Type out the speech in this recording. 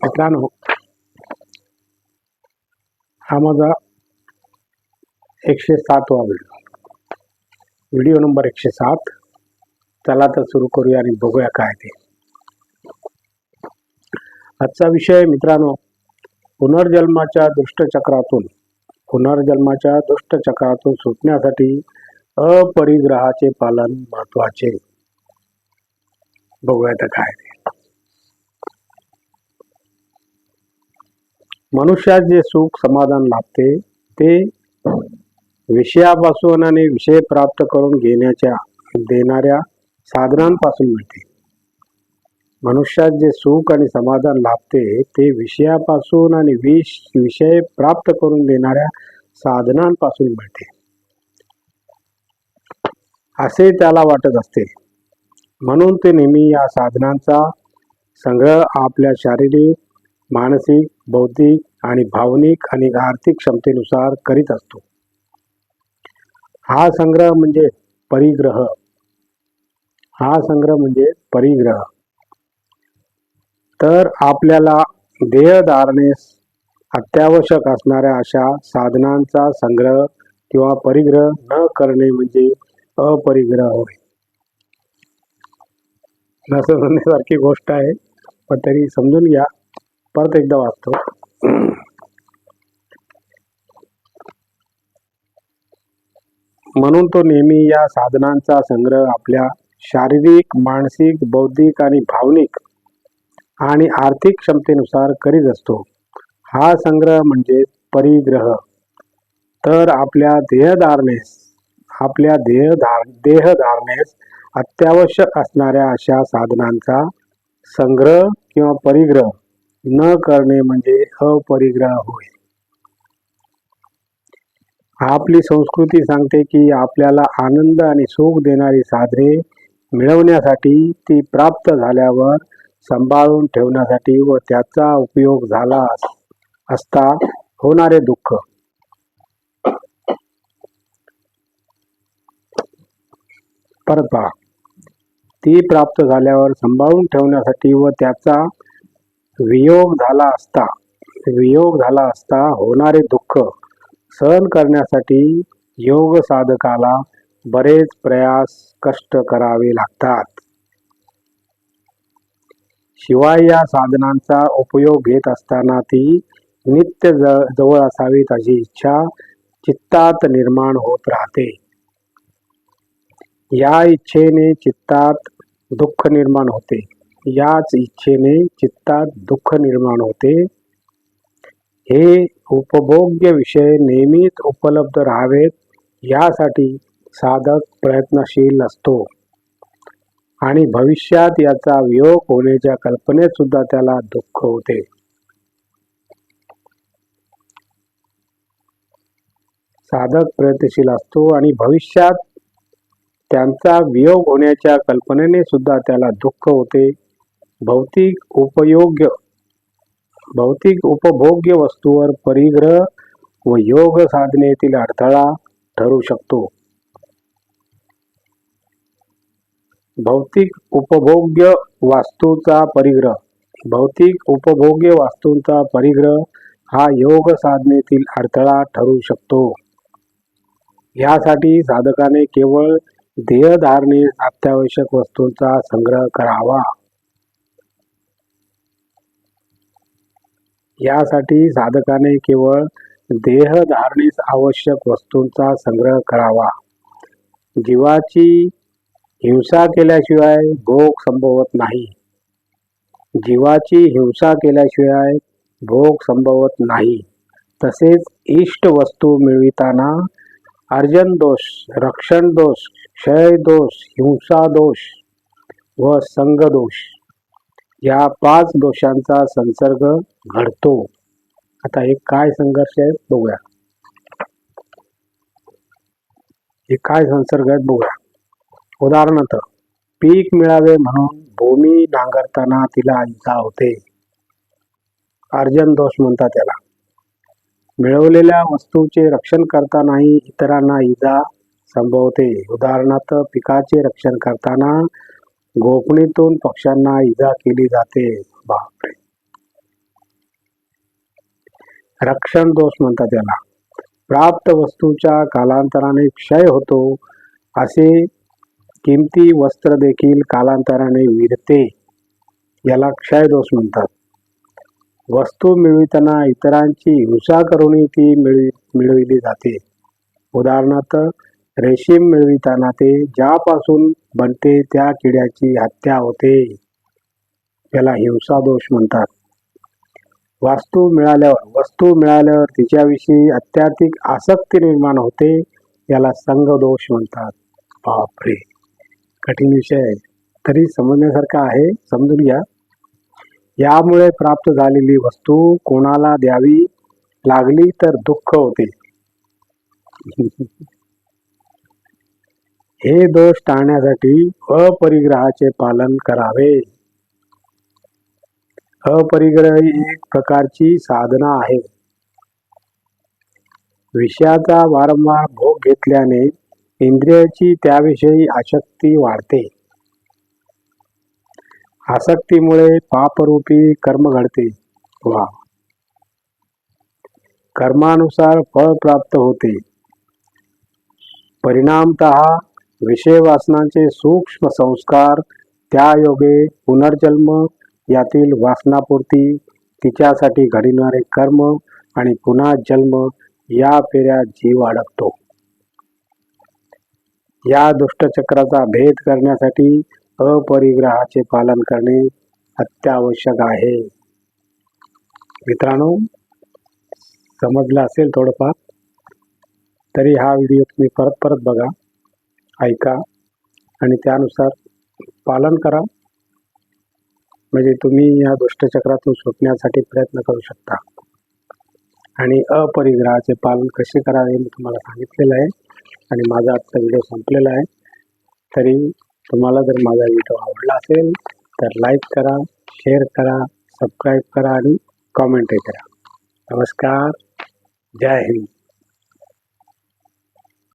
मित्रांनो हा माझा एकशे सातवा व्हिडिओ व्हिडिओ नंबर एकशे सात. चला तर सुरू करूया आणि बघूया काय ते. आजचा विषय मित्रांनो पुनर्जन्माच्या दुष्टचक्रातून. पुनर्जन्माच्या दुष्टचक्रातून सुटण्यासाठी अपरिग्रहाचे पालन महत्त्वाचे बघूया तर काय ते. मनुष्यात जे सुख समाधान लाभते ते विषयापासून आणि विषय प्राप्त करून घेण्याच्या देणाऱ्या साधनांपासून मिळते. मनुष्यात जे सुख आणि समाधान लाभते ते विषयापासून आणि विष विषय प्राप्त करून देणाऱ्या साधनांपासून मिळते. असे त्याला वाटत असते. म्हणून ते नेहमी या साधनांचा संग्रह आपल्या शारीरिक मानसिक बौद्धिक आणि भावनिक आणि आर्थिक क्षमतेनुसार करीत असतो. हा संग्रह म्हणजे परिग्रह. हा संग्रह म्हणजे परिग्रह. तर आपल्याला देहधारणेस अत्यावश्यक असणाऱ्या अशा साधनांचा संग्रह किंवा परिग्रह न करणे म्हणजे अपरिग्रह होय. नसं म्हणण्यासारखी गोष्ट आहे पण तरी समजून घ्या. परत एकदा वाचतो. म्हणून तो नेहमी या साधनांचा संग्रह आपल्या शारीरिक मानसिक बौद्धिक आणि भावनिक आणि आर्थिक क्षमतेनुसार करीत असतो. हा संग्रह म्हणजे परिग्रह. तर आपल्या ध्येयधारणेस आपल्या ध्येयधार देहधारणेस अत्यावश्यक असणाऱ्या अशा साधनांचा संग्रह किंवा परिग्रह न करणे म्हणजे अपरिग्रह होय. आपली संस्कृती सांगते की आपल्याला आनंद आणि सुख देणारी साधने मिळवण्यासाठी ती प्राप्त झाल्यावर सांभाळून ठेवण्यासाठी व त्याचा उपयोग झाला असता होणारे दुःख. परत पहा. ती प्राप्त झाल्यावर सांभाळून ठेवण्यासाठी व त्याचा वियोग झाला असता वियोग झाला असता होणारे दुःख सहन करण्यासाठी योग साधकाला बरेच प्रयास कष्ट करावे लागतात. शिवाय या साधनांचा उपयोग घेत असताना ती नित्य ज- जवळ असावीत अशी इच्छा चित्तात निर्माण होत राहते. या इच्छेने चित्तात दुःख निर्माण होते. याच इच्छेने चित्तात दुःख निर्माण होते. हे उपभोग्य विषय नेहमीच उपलब्ध राहावेत यासाठी साधक प्रयत्नशील असतो. आणि भविष्यात याचा वियोग होण्याच्या कल्पनेत सुद्धा त्याला दुःख होते. साधक प्रयत्नशील असतो आणि भविष्यात त्यांचा वियोग होण्याच्या कल्पनेने सुद्धा त्याला दुःख होते. भौतिक उपयोग्य भौतिक उपभोग्य वस्तूवर परिग्रह व योग साधनेतील अडथळा ठरू शकतो. भौतिक उपभोग्य वास्तूचा परिग्रह भौतिक उपभोग्य वास्तूंचा परिग्रह हा योग साधनेतील अडथळा ठरू शकतो. यासाठी साधकाने केवळ ध्येयधारणे अत्यावश्यक वस्तूंचा संग्रह करावा. यासाठी साधकाने केवळ देहधारणेस आवश्यक वस्तूंचा संग्रह करावा. जीवाची हिंसा केल्याशिवाय भोग संभवत नाही. जीवाची हिंसा केल्याशिवाय भोग संभवत नाही. तसेच इष्ट वस्तू मिळविताना अर्जन दोष रक्षण दोष क्षय दोष हिंसा दोष व संग दोष या पाच दोषांचा संसर्ग घडतो. आता हे काय संघर्ष आहेत बघूया. हे काय संसर्ग आहेत बघूया. उदाहरणार्थ पीक मिळावे म्हणून भूमी नांगरताना तिला इजा होते. अर्जन दोष म्हणतात त्याला. मिळवलेल्या वस्तूचे रक्षण करतानाही इतरांना इजा संभवते. उदाहरणार्थ पिकाचे रक्षण करताना गोफणीतून पक्ष्यांना इजा केली जाते. बापरे. रक्षण दोष म्हणतात त्याला प्राप्त वस्तूच्या कालांतराने क्षय होतो असे किमती वस्त्र देखील कालांतराने विरते. याला क्षय दोष म्हणतात. वस्तू मिळविताना इतरांची हिंसा करूनही ती मिळवी मिळविली जाते. उदाहरणार्थ रेशीम मिळविताना ते ज्यापासून बनते त्या किड्याची हत्या होते. याला हिंसा दोष म्हणतात. वास्तू मिळाल्यावर वस्तू मिळाल्यावर तिच्याविषयी अत्याधिक आसक्ती निर्माण होते याला संघ दोष म्हणतात. बापरे! कठीण विषय आहे. तरी समजण्यासारखा आहे समजून घ्या. यामुळे प्राप्त झालेली वस्तू कोणाला द्यावी लागली तर दुःख होते. हे दोष टाळण्यासाठी अपरिग्रहाचे पालन करावे. अपरिग्रह ही एक प्रकारची साधना आहे. विषयाचा वारंवार भोग घेतल्याने इंद्रियाची त्याविषयी आसक्ती वाढते. आसक्तीमुळे पापरूपी कर्म घडते. वा. कर्मानुसार फळ प्राप्त होते. परिणामत विषयवासनांचे सूक्ष्म संस्कार त्या योगे पुनर्जन्म यातील वासनापूर्ती तिच्यासाठी घडणारे कर्म आणि पुन्हा जन्म या फेऱ्या जीव अडकतो. या दुष्टचक्राचा भेद करण्यासाठी अपरिग्रहाचे पालन करणे अत्यावश्यक आहे. मित्रांनो समजलं असेल थोडंफार तरी हा व्हिडिओ तुम्ही परत परत बघा. ऐका आणि त्यानुसार पालन करा. म्हणजे तुम्ही या दुष्टचक्रातून सुटण्यासाठी प्रयत्न करू शकता. आणि अपरिग्रहाचे पालन कसे करावे मी तुम्हाला सांगितलेलं आहे. आणि माझा आजचा व्हिडिओ संपलेला आहे. तरी तुम्हाला जर माझा व्हिडिओ आवडला असेल तर लाईक करा शेअर करा सबस्क्राईब करा आणि कॉमेंटही करा. नमस्कार. जय हिंद.